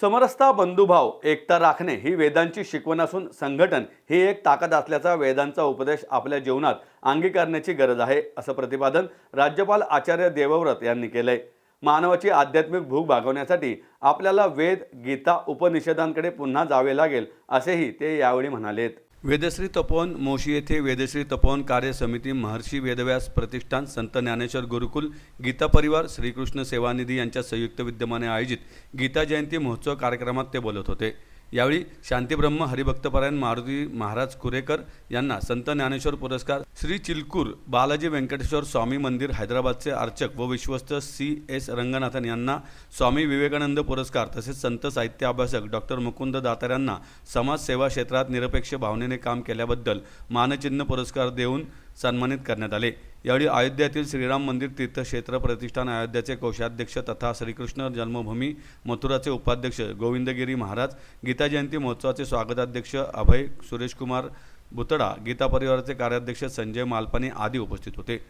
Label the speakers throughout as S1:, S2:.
S1: समरसता बंधुभाव एकता राखणे ही वेदांची शिकवण असून संघटन ही एक ताकद असल्याचा वेदांचा उपदेश आपल्या जीवनात अंगीकारण्याची गरज आहे असं प्रतिपादन राज्यपाल आचार्य देवव्रत यांनी केलंय. मानवाची आध्यात्मिक भूक भागवण्यासाठी आपल्याला वेद गीता उपनिषदांकडे पुन्हा जावे लागेल असेही ते यावेळी म्हणालेत. वेदश्री तपोवन मोशी येथे वेदश्री तपोवन कार्य समिती महर्षी वेदव्यास प्रतिष्ठान संत ज्ञानेश्वर गुरुकुल गीता परिवार श्रीकृष्ण सेवानिधी यांच्या संयुक्त विद्यमाने आयोजित गीता जयंती महोत्सव कार्यक्रमात ते बोलत होते. यावेळी शांतीब्रह्म हरिभक्तपरायण मारुती महाराज कुरेकर यांना संत ज्ञानेश्वर पुरस्कार श्री चिलकूर बालाजी व्यंकटेश्वर स्वामी मंदिर हैदराबादचे अर्चक व विश्वस्त सी एस रंगनाथन यांना स्वामी विवेकानंद पुरस्कार तसेच संत साहित्य अभ्यासक डॉक्टर मुकुंद दातार यांना समाजसेवा क्षेत्रात निरपेक्ष भावनेने काम केल्याबद्दल मानचिन्ह पुरस्कार देऊन सन्मानित करण्यात आले. यावेळी अयोध्यातील श्रीराम मंदिर तीर्थक्षेत्र प्रतिष्ठान अयोध्याचे कोषाध्यक्ष तथा श्रीकृष्ण जन्मभूमी मथुराचे उपाध्यक्ष गोविंदगिरी महाराज गीता जयंती महोत्सवाचे स्वागताध्यक्ष अभय सुरेशकुमार बुतडा गीता परिवाराचे कार्याध्यक्ष संजय मालपानी आदी उपस्थित होते.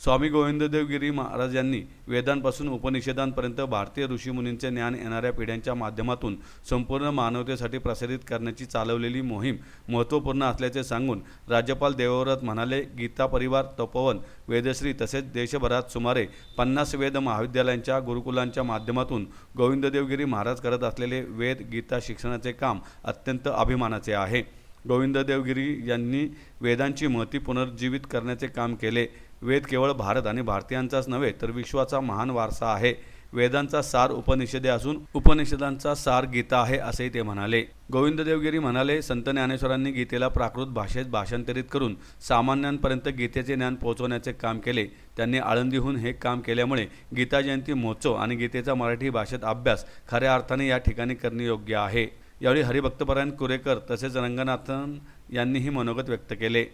S1: स्वामी गोविंददेवगिरी महाराज यांनी वेदांपासून उपनिषदांपर्यंत भारतीय ऋषीमुनींचे ज्ञान येणाऱ्या पिढ्यांच्या माध्यमातून संपूर्ण मानवतेसाठी प्रसारित करण्याची चालवलेली मोहीम महत्त्वपूर्ण असल्याचे सांगून राज्यपाल देवव्रत म्हणाले गीता परिवार तपोवन वेदश्री तसेच देशभरात सुमारे पन्नास वेद महाविद्यालयांच्या गुरुकुलांच्या माध्यमातून गोविंददेवगिरी महाराज करत असलेले वेद गीता शिक्षणाचे काम अत्यंत अभिमानाचे आहे. गोविंद देवगिरी यांनी वेदांची महती पुनर्जीवित करण्याचे काम केले. वेद केवळ भारत आणि भारतीयांचाच नव्हे तर विश्वाचा महान वारसा आहे. वेदांचा सार उपनिषदे असून उपनिषदांचा सार गीता आहे असेही ते म्हणाले. गोविंद देवगिरी म्हणाले संत ज्ञानेश्वरांनी गीतेला प्राकृत भाषेत भाषांतरित करून सामान्यांपर्यंत गीतेचे ज्ञान पोहोचवण्याचे काम केले. त्यांनी आळंदीहून हे काम केल्यामुळे गीता जयंती महोत्सव आणि गीतेचा मराठी भाषेत अभ्यास खऱ्या अर्थाने या ठिकाणी करणे योग्य आहे. यावेळी हरिभक्तपरायण कुरेकर तसेच रंगनाथन यांनीही मनोगत व्यक्त केले.